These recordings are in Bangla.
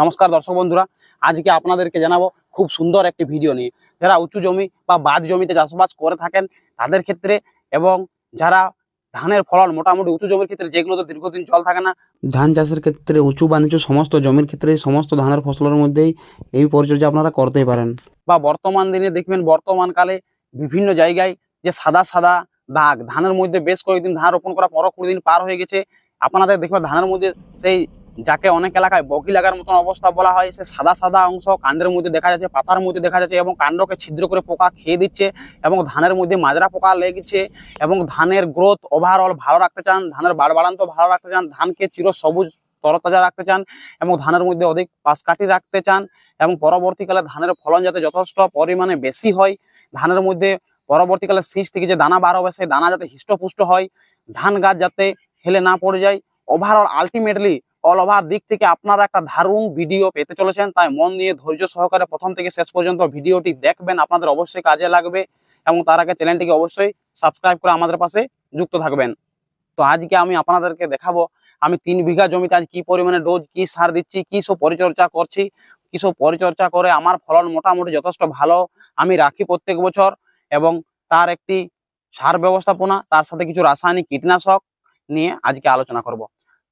নমস্কার দর্শক বন্ধুরা, আজকে আপনাদেরকে জানাব খুব সুন্দর একটি ভিডিও নিয়ে। যারা উঁচু জমি বা বাদ জমিতে চাষবাস করে থাকেন, তাদের ক্ষেত্রে এবং যারা ধানের ফলন মোটামুটি উঁচু জমির ক্ষেত্রে যেগুলোতে দীর্ঘদিন জল থাকে না, ধান চাষের ক্ষেত্রে উঁচু বা নিচু সমস্ত জমির ক্ষেত্রে সমস্ত ধানের ফসলের মধ্যেই এই পরিচর্যা আপনারা করতেই পারেন। বা বর্তমান দিনে দেখবেন বর্তমানকালে বিভিন্ন জায়গায় যে সাদা সাদা দাগ, ধানের মধ্যে বেশ কয়েকদিন ধান রোপণ করা পরও কুড়ি দিন পার হয়ে গেছে। আপনাদের দেখবেন ধানের মধ্যে সেই যাকে অনেক এলাকায় বকি লাগার মতন অবস্থা বলা হয়, সে সাদা সাদা অংশ কাণ্ডের মধ্যে দেখা যাচ্ছে, পাতার মধ্যে দেখা যাচ্ছে এবং কাণ্ডকে ছিদ্র করে পোকা খেয়ে দিচ্ছে এবং ধানের মধ্যে মাজরা পোকা লেগেছে এবং ধানের গ্রোথ ওভারঅল ভালো রাখতে চান, ধানের বাড় বাড়ান্ত ভালো রাখতে চান, ধানকে চির সবুজ তরতাজা রাখতে চান এবং ধানের মধ্যে অধিক পাশকাঠি রাখতে চান এবং পরবর্তীকালে ধানের ফলন যাতে যথেষ্ট পরিমাণে বেশি হয়, ধানের মধ্যে পরবর্তীকালে শীষ থেকে যে দানা বার হবে, সেই দানা যাতে হৃষ্টপুষ্ট হয়, ধান গাছ যাতে হেলে না পড়ে যায় ওভারঅল আলটিমেটলি অল ওভার দিক থেকে আপনারা একটা দারুণ ভিডিও পেতে চলেছেন, তাই মন দিয়ে ধৈর্য সহকারে প্রথম থেকে শেষ পর্যন্ত ভিডিওটি দেখবেন, আপনাদের অবশ্যই কাজে লাগবে এবং তার আগে চ্যানেলটিকে অবশ্যই সাবস্ক্রাইব করে আমাদের পাশে যুক্ত থাকবেন। তো আজকে আমি আপনাদেরকে দেখাবো, আমি তিন বিঘা জমিতে আজ কি পরিমাণে ডোজ, কি সার দিচ্ছি, কি সব পরিচর্যা করছি, কি সব পরিচর্যা করে আমার ফলন মোটামুটি যথেষ্ট ভালো, আমি রাখি প্রত্যেক বছর এবং তার একটি সার ব্যবস্থাপনা, তার সাথে কিছু রাসায়নিক কীটনাশক নিয়ে আজকে আলোচনা করব।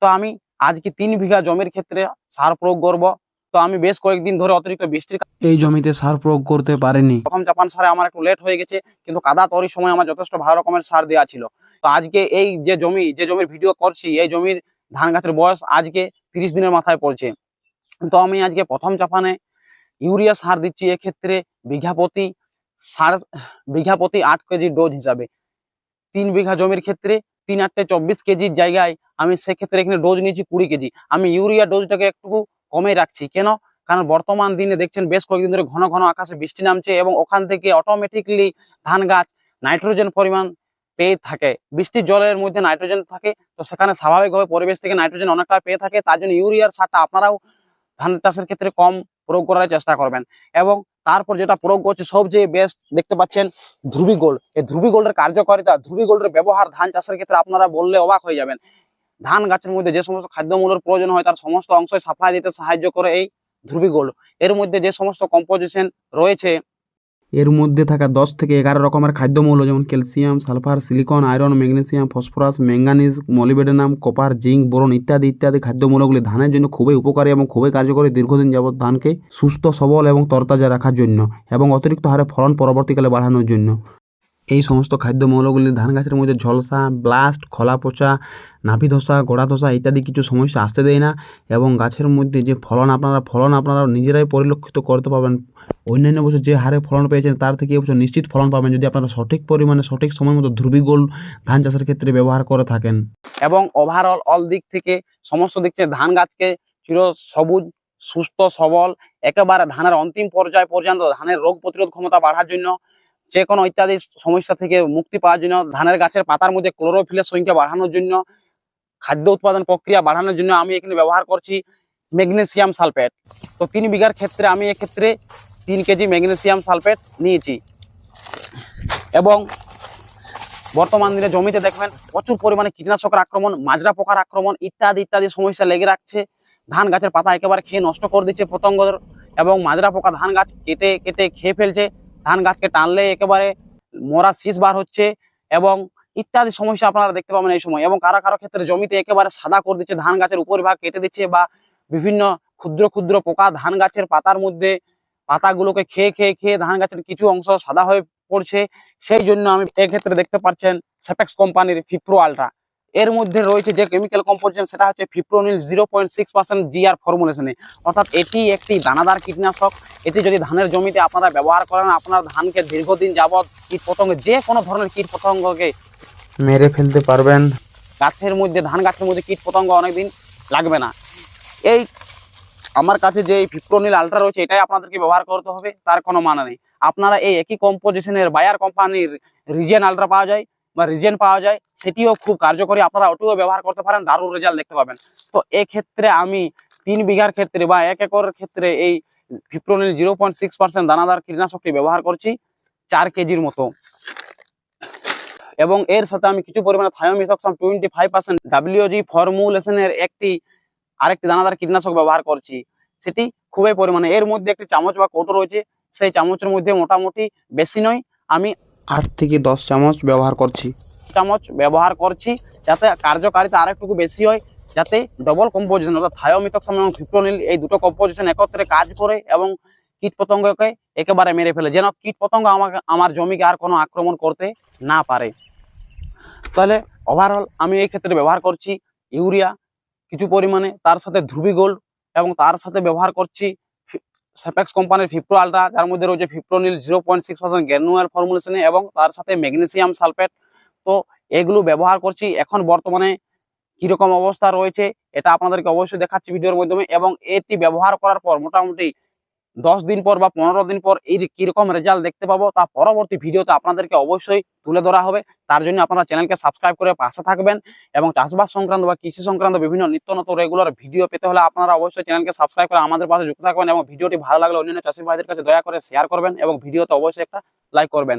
তো আমি আজকে তিন বিঘা জমির ক্ষেত্রে সার প্রয়োগ করব? তো আমি বেশ কয়েকদিন ধরে অতিরিক্ত বৃষ্টির এই জমিতে সার প্রয়োগ করতে পারেনি। প্রথম জাপান সারে আমার একটু লেট হয়ে গেছে কিন্তু কাদা তরির সময় আমার যথেষ্ট ভালো রকমের সার দেওয়া ছিল। তো আজকে এই যে জমি যে জমির ভিডিও করছি এই জমির ধান গাছের বয়স আজকে তিরিশ দিনের মাথায় পড়ছে। তো আমি আজকে প্রথম চাপানে ইউরিয়া সার দিচ্ছি এক্ষেত্রে বিঘা প্রতি সার বিঘা প্রতি আট কেজি ডোজ হিসাবে। তিন বিঘা জমির ক্ষেত্রে তিন আটটে চব্বিশ কেজির জায়গায় আমি সেক্ষেত্রে এখানে ডোজ নিয়েছি কুড়ি কেজি। আমি ইউরিয়া ডোজটাকে একটু কমে রাখছি। কেন? কারণ বর্তমান দিনে দেখছেন বেশ কয়েকদিন ধরে ঘন ঘন আকাশে বৃষ্টি নামছে এবং ওখান থেকে অটোমেটিকলি ধান গাছ নাইট্রোজেন পরিমাণ পেয়ে থাকে। বৃষ্টির জলের মধ্যে নাইট্রোজেন থাকে, তো সেখানে স্বাভাবিকভাবে পরিবেশ থেকে নাইট্রোজেন অনেকটা পেয়ে থাকে। তার জন্য ইউরিয়ার সারটা আপনারাও ধান চাষের ক্ষেত্রে কম প্রয়োগ করার চেষ্টা করবেন। এবং তারপর যেটা প্রয়োগ করছে সবচেয়ে বেস্ট দেখতে পাচ্ছেন ধ্রুবি গোল্ড এই ধ্রুবি গোল্ডের কার্যকারিতা, ধ্রুবি গোল্ডের ব্যবহার ধান চাষের ক্ষেত্রে আপনারা বললে অবাক হয়ে যাবেন। ধান গাছের মধ্যে যে সমস্ত খাদ্যমূলের প্রয়োজন হয়, তার সমস্ত অংশই সাফাই দিতে সাহায্য করে এই ধ্রুবি গোল্ড এর মধ্যে যে সমস্ত কম্পোজিশন রয়েছে এর মধ্যে থাকা দশ থেকে এগারো রকমের খাদ্যমৌল যেমন calcium, sulphur, silicon, iron, magnesium, phosphorus, manganese, molybdenum, copper, zinc, boron ইত্যাদি ইত্যাদি খাদ্যমৌলগুলি ধানের জন্য খুবই উপকারী এবং খুবই কার্যকরী দীর্ঘদিন যাবত ধানকে সুস্থ, সবল এবং তরতাজা রাখার জন্য এবং অতিরিক্ত হারে ফলন পরবর্তীকালে বাড়ানোর জন্য। এই সমস্ত খাদ্যমৌলগুলি ধান গাছের মধ্যে ঝলসা ব্লাস্ট খোলা পচা, নাভি ধসা, গোড়া ধসা ইত্যাদি কিছু সমস্যা আসতে দেয় না এবং গাছের মধ্যে যে ফলন আপনারা ফলন আপনারা নিজেরাই পরিলক্ষিত করতে পারবেন। অন্যান্য বছর যে হারে ফলন পেয়েছেন তার থেকে এবছর নিশ্চিত ফলন পাবেন যদি আপনারা সঠিক পরিমাণে, সঠিক সময় মতো ধ্রুবী গোল ধান চাষের ক্ষেত্রে ব্যবহার করে থাকেন। এবং ওভারঅল অল দিক থেকে সমস্ত দিক থেকে ধান গাছকে চির সবুজ, সুস্থ, সবল, একেবারে ধানের অন্তিম পর্যায় পর্যন্ত ধানের রোগ প্রতিরোধ ক্ষমতা বাড়ার জন্য যে কোনো ইত্যাদি সমস্যা থেকে মুক্তি পাওয়ার জন্য, ধানের গাছের পাতার মধ্যে ক্লোরোফিলের সংখ্যা বাড়ানোর জন্য, খাদ্য উৎপাদন প্রক্রিয়া বাড়ানোর জন্য আমি এখানে ব্যবহার করছি ম্যাগনেসিয়াম সালফেট তো তিন বিঘার ক্ষেত্রে আমি এক্ষেত্রে তিন কেজি ম্যাগনেসিয়াম সালফেট নিয়েছি। এবং বর্তমান দিনে জমিতে দেখবেন প্রচুর পরিমাণে কীটনাশকের আক্রমণ, মাজরা পোকার আক্রমণ ইত্যাদি ইত্যাদি সমস্যা লেগে রাখছে। ধান গাছের পাতা একেবারে খেয়ে নষ্ট করে দিচ্ছে পতঙ্গদের এবং মাজরা পোকা ধান গাছ কেটে কেটে খেয়ে ফেলছে। ধান গাছকে টানলে একেবারে মরা শীষ বার হচ্ছে এবং ইত্যাদি সমস্যা আপনারা দেখতে পাবেন এই সময় এবং কারও কারও ক্ষেত্রে জমিতে একেবারে সাদা করে দিচ্ছে, ধান গাছের উপরিভাগ কেটে দিচ্ছে বা বিভিন্ন ক্ষুদ্র ক্ষুদ্র পোকা ধান গাছের পাতার মধ্যে পাতাগুলোকে খেয়ে খেয়ে খেয়ে ধান গাছের কিছু অংশ সাদা হয়ে পড়ছে। সেই জন্য আমি এক্ষেত্রে দেখতে পাচ্ছেন সেপেক্স কোম্পানির ফিপ্রো আলট্রা এর মধ্যে রয়েছে যে কেমিক্যাল কম্পোজিশন সেটা হচ্ছে fipronil zero point six percent GR ফর্মুলেশনে অর্থাৎ এটি একটি দানাদার কীটনাশক। এটি যদি ধানের জমিতে আপনারা ব্যবহার করেন আপনার ধানকে দীর্ঘদিন যাবৎ কীট পতঙ্গ যে কোনো ধরনের কীট পতঙ্গকে মেরে ফেলতে পারবেন। গাছের মধ্যে ধান গাছের মধ্যে কীট পতঙ্গ অনেকদিন লাগবে না। এই আমার কাছে যে ফিপ্রোনিল আলট্রা রয়েছে এটাই আপনাদেরকে ব্যবহার করতে হবে তার কোনো মানে নেই। আপনারা এই একই কম্পোজিশনের বায়ার কোম্পানির রিজেন আলট্রা পাওয়া যায়। বা রিজেন পাওয়া যায়, সেটিও খুব কার্যকরী। আপনারা ওটিও ব্যবহার করতে পারেন, দারুণ রেজাল্ট দেখতে পাবেন। তো এক্ষেত্রে আমি তিন বিঘার ক্ষেত্রে বা এক একরের ক্ষেত্রে এই fipronil zero point six percent দানাদার কীটনাশকটি ব্যবহার করছি চার কেজির মতো। এবং এর সাথে আমি কিছু পরিমাণে thiamethoxam twenty five percent WG ফর্মুলেশনের একটি, আরেকটি দানাদার কীটনাশক ব্যবহার করছি। সেটি খুবই পরিমাণে। এর মধ্যে একটি চামচ বা কৌটো রয়েছে। সেই চামচের মধ্যে মোটামুটি বেশি নয়। আমি আট থেকে দশ চামচ ব্যবহার করছি। চামচ ব্যবহার করছি যাতে কার্যকারিতা আরেকটুকু বেশি হয়, যাতে ডবল কম্পোজিশন অর্থাৎ থায়োমিথক্সাম এবং ফিপ্রোনিল এই দুটো কম্পোজিশন একত্রে কাজ করে এবং কীট পতঙ্গকে একেবারে মেরে ফেলে, যেন কীট পতঙ্গ আমাকে, আমার জমিকে আর কোনো আক্রমণ করতে না পারে। তাহলে ওভারঅল আমি এই ক্ষেত্রে ব্যবহার করছি ইউরিয়া, কিছু পরিমাণে, তার সাথে ধ্রুবি গোল্ড এবং তার সাথে ব্যবহার করছি সেপেক্স কোম্পানির ফিপ্রো আলট্রা যার মধ্যে রয়েছে fipronil zero point six percent granular ফর্মুলেশনে এবং তার সাথে ম্যাগনেসিয়াম সালফেট তো এগুলো ব্যবহার করছি। এখন বর্তমানে কীরকম অবস্থা রয়েছে, এটা আপনাদেরকে অবশ্যই দেখাচ্ছি ভিডিওর মাধ্যমে এবং এটি ব্যবহার করার পর মোটামুটি দশ দিন পর বা পনেরো দিন পর এই কীরকম রেজাল্ট দেখতে পাবো তা পরবর্তী ভিডিওতে আপনাদেরকে অবশ্যই তুলে ধরা হবে। তার জন্য আপনারা চ্যানেলকে সাবস্ক্রাইব করে পাশে থাকবেন এবং চাষবাস সংক্রান্ত বা কৃষি সংক্রান্ত বিভিন্ন নিত্য নতুন রেগুলার ভিডিও পেতে হলে আপনারা অবশ্যই চ্যানেলকে সাবস্ক্রাইব করে আমাদের পাশে যুক্ত থাকবেন এবং ভিডিওটি ভালো লাগলে অন্যান্য চাষি ভাইদের কাছে দয়া করে শেয়ার করবেন এবং ভিডিওতে অবশ্যই একটা লাইক করবেন।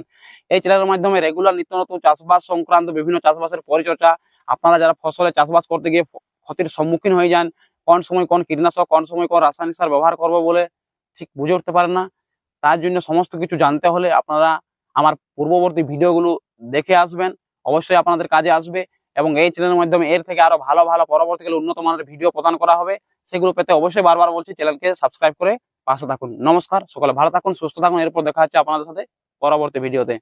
এই চ্যানেলের মাধ্যমে রেগুলার নিত্য নতুন চাষবাস সংক্রান্ত বিভিন্ন চাষবাসের পরিচর্যা, আপনারা যারা ফসলে চাষবাস করতে গিয়ে ক্ষতির সম্মুখীন হয়ে যান, কোন সময় কোন কীটনাশক, কোন সময় কোন রাসায়নিক সার ব্যবহার করব বলে ঠিক বুঝে উঠতে পারেন না। তার জন্য সমস্ত কিছু জানতে হলে আপনারা আমার পূর্ববর্তী ভিডিওগুলো দেখে আসবেন। অবশ্যই আপনাদের কাজে আসবে এবং এই চ্যানেলের মাধ্যমে এর থেকে আরও ভালো ভালো, পরবর্তীকালে উন্নত মানের ভিডিও প্রদান করা হবে। সেগুলো পেতে অবশ্যই বারবার বলছি চ্যানেলকে সাবস্ক্রাইব করে পাশে থাকুন। নমস্কার, সকালে ভালো থাকুন, সুস্থ থাকুন। এরপর দেখা হচ্ছে আপনাদের সাথে পরবর্তী ভিডিওতে।